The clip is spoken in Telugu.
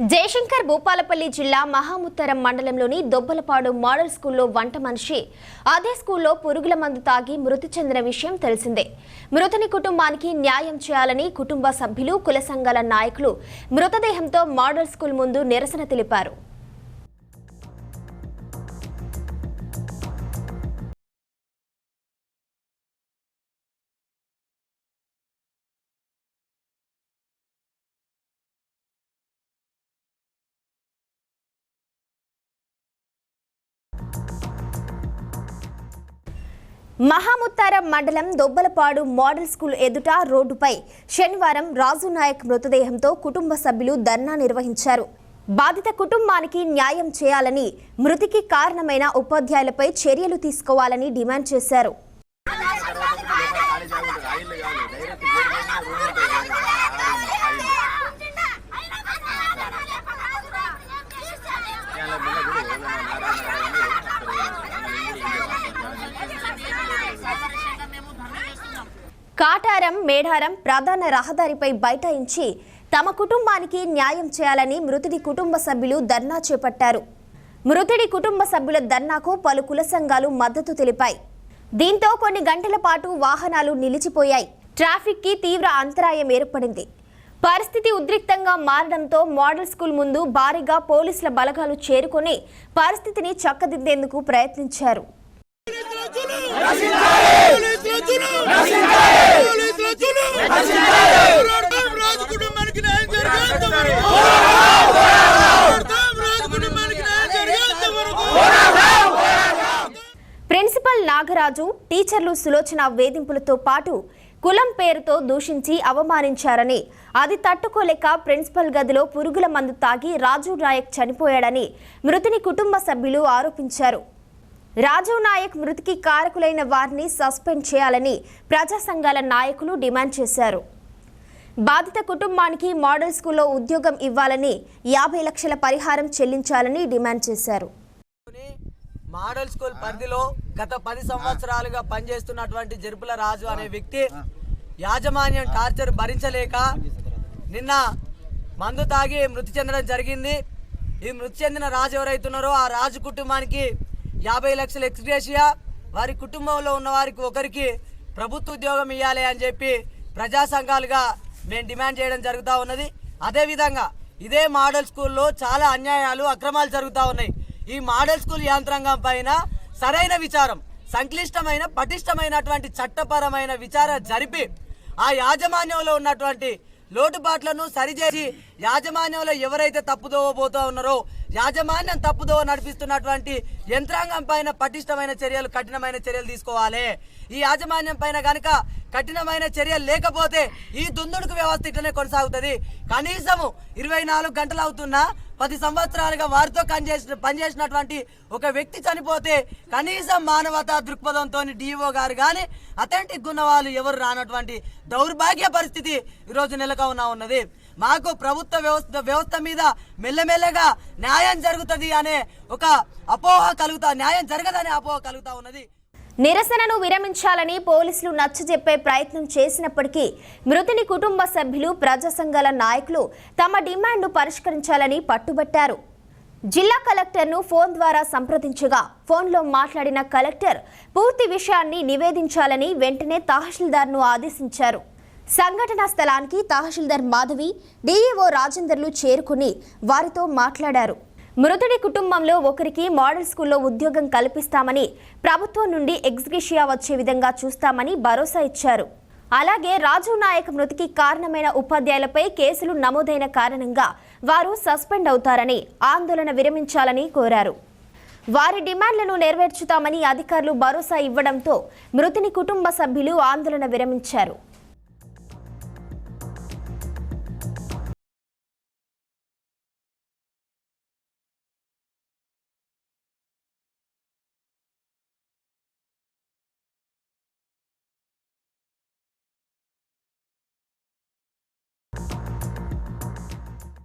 జయశంకర్ భూపాలపల్లి జిల్లా మహాముత్తరం మండలంలోని దొబ్బలపాడు మోడల్ స్కూల్లో వంట మనిషి అదే స్కూల్లో పురుగుల మందు తాగి మృతి చెందిన విషయం తెలిసిందే. మృతుని కుటుంబానికి న్యాయం చేయాలని కుటుంబ సభ్యులు కుల సంఘాల నాయకులు మృతదేహంతో మోడల్ స్కూల్ ముందు నిరసన తెలిపారు. మహాముత్తారం మండలం దొబ్బలపాడు మోడల్ స్కూల్ ఎదుట రోడ్డుపై శనివారం రాజు నాయక్ మృతదేహంతో కుటుంబ సభ్యులు ధర్నా నిర్వహించారు. బాధిత కుటుంబానికి న్యాయం చేయాలని మృతికి కారణమైన ఉపాధ్యాయులపై చర్యలు తీసుకోవాలని డిమాండ్ చేశారు. కాటారం మేడారం ప్రధాన రహదారిపై బైఠాయించి తమ కుటుంబానికి న్యాయం చేయాలని మృతుడి కుటుంబ సభ్యులు ధర్నా చేపట్టారు. మృతుడి కుటుంబ సభ్యుల ధర్నాకు పలు కుల సంఘాలు మద్దతు తెలిపాయి. దీంతో కొన్ని గంటల పాటు వాహనాలు నిలిచిపోయాయి. ట్రాఫిక్కి తీవ్ర అంతరాయం ఏర్పడింది. పరిస్థితి ఉద్రిక్తంగా మారడంతో మోడల్ స్కూల్ ముందు భారీగా పోలీసుల బలగాలు చేరుకొని పరిస్థితిని చక్కదిద్దేందుకు ప్రయత్నించారు రాజు కుటుంబానికి న్యాయం జరిగేంత వరకు రాజు కుటుంబానికి న్యాయం జరిగేంత వరకు ప్రిన్సిపల్ నాగరాజు టీచర్లు సులోచన వేధింపులతో పాటు కులం పేరుతో దూషించి అవమానించారని అది తట్టుకోలేక ప్రిన్సిపల్ గదిలో పురుగుల మందు తాగి రాజు నాయక్ చనిపోయాడని మృతుని కుటుంబ సభ్యులు ఆరోపించారు. రాజు నాయక్ మృతికి కారకులైన వారిని సస్పెండ్ చేయాలని ప్రజా సంఘాల నాయకులు డిమాండ్ చేశారు. బాధిత కుటుంబానికి మోడల్ స్కూల్లో ఉద్యోగం ఇవ్వాలని యాభై లక్షల పరిహారం చెల్లించాలని డిమాండ్ చేశారు. మోడల్ స్కూల్ పరిధిలో గత పది సంవత్సరాలుగా పనిచేస్తున్నటువంటి జరుపుల రాజు అనే వ్యక్తి యాజమాన్యం టార్చర్ భరించలేక నిన్న మందు తాగి మృతి చెందడం జరిగింది. ఈ మృతి చెందిన రాజు ఎవరైతున్నారో ఆ రాజు కుటుంబానికి యాభై లక్షల ఎక్స్గ్రేషియా వారి కుటుంబంలో ఉన్న వారికి ఒకరికి ప్రభుత్వ ఉద్యోగం ఇవ్వాలి అని చెప్పి ప్రజా సంఘాలుగా మేము డిమాండ్ చేయడం జరుగుతూ ఉన్నది. అదేవిధంగా ఇదే మోడల్ స్కూల్లో చాలా అన్యాయాలు అక్రమాలు జరుగుతూ ఉన్నాయి. ఈ మోడల్ స్కూల్ యంత్రాంగం పైన సరైన విచారం సంక్లిష్టమైన పటిష్టమైనటువంటి చట్టపరమైన విచారణ జరిపి ఆ యాజమాన్యంలో ఉన్నటువంటి లోటుపాట్లను సరిచేసి యాజమాన్యంలో ఎవరైతే తప్పుదోవ పోతూ ఉన్నారో యాజమాన్యం తప్పుదోవ నడిపిస్తున్నటువంటి యంత్రాంగం పైన పటిష్టమైన చర్యలు కఠినమైన చర్యలు తీసుకోవాలి. ఈ యాజమాన్యం పైన కనుక కఠినమైన చర్యలు లేకపోతే ఈ దుందుడుకు వ్యవస్థ ఇట్లనే కొనసాగుతుంది. కనీసము ఇరవై నాలుగు గంటలు అవుతున్నా పది సంవత్సరాలుగా వారితో పనిచేసిన పనిచేసినటువంటి ఒక వ్యక్తి చనిపోతే కనీసం మానవతా దృక్పథంతో డిఓ గారు కానీ అథెంటిక్ ఉన్న వాళ్ళు ఎవరు రానటువంటి దౌర్భాగ్య పరిస్థితి ఈరోజు నెలకొన్నా ఉన్నది. మాకు ప్రభుత్వ వ్యవస్థ వ్యవస్థ మీద మెల్లమెల్లగా న్యాయం జరుగుతుంది అనే ఒక అపోహ కలుగుతా న్యాయం జరగదనే అపోహ కలుగుతా ఉన్నది. నిరసనను విరమించాలని పోలీసులు నచ్చజెప్పే ప్రయత్నం చేసినప్పటికీ మృతుని కుటుంబ సభ్యులు ప్రజా సంఘాల నాయకులు తమ డిమాండ్ను పరిష్కరించాలని పట్టుబట్టారు. జిల్లా కలెక్టర్ను ఫోన్ ద్వారా సంప్రదించగా ఫోన్లో మాట్లాడిన కలెక్టర్ పూర్తి విషయాన్ని నివేదించాలని వెంటనే తహసీల్దార్ను ఆదేశించారు. సంఘటనా స్థలానికి తహసీల్దార్ మాధవి డీఈఓ రాజేందర్లు చేరుకుని వారితో మాట్లాడారు. మృతుడి కుటుంబంలో ఒకరికి మోడల్ స్కూల్లో ఉద్యోగం కల్పిస్తామని ప్రభుత్వం నుండి ఎగ్జిక్యూషియా వచ్చే విధంగా చూస్తామని భరోసా ఇచ్చారు. అలాగే రాజు నాయక్ మృతికి కారణమైన ఉపాధ్యాయులపై కేసులు నమోదైన కారణంగా వారు సస్పెండ్ అవుతారని ఆందోళన విరమించాలని కోరారు. వారి డిమాండ్లను నెరవేర్చుతామని అధికారులు భరోసా ఇవ్వడంతో మృతుని కుటుంబ సభ్యులు ఆందోళన విరమించారు.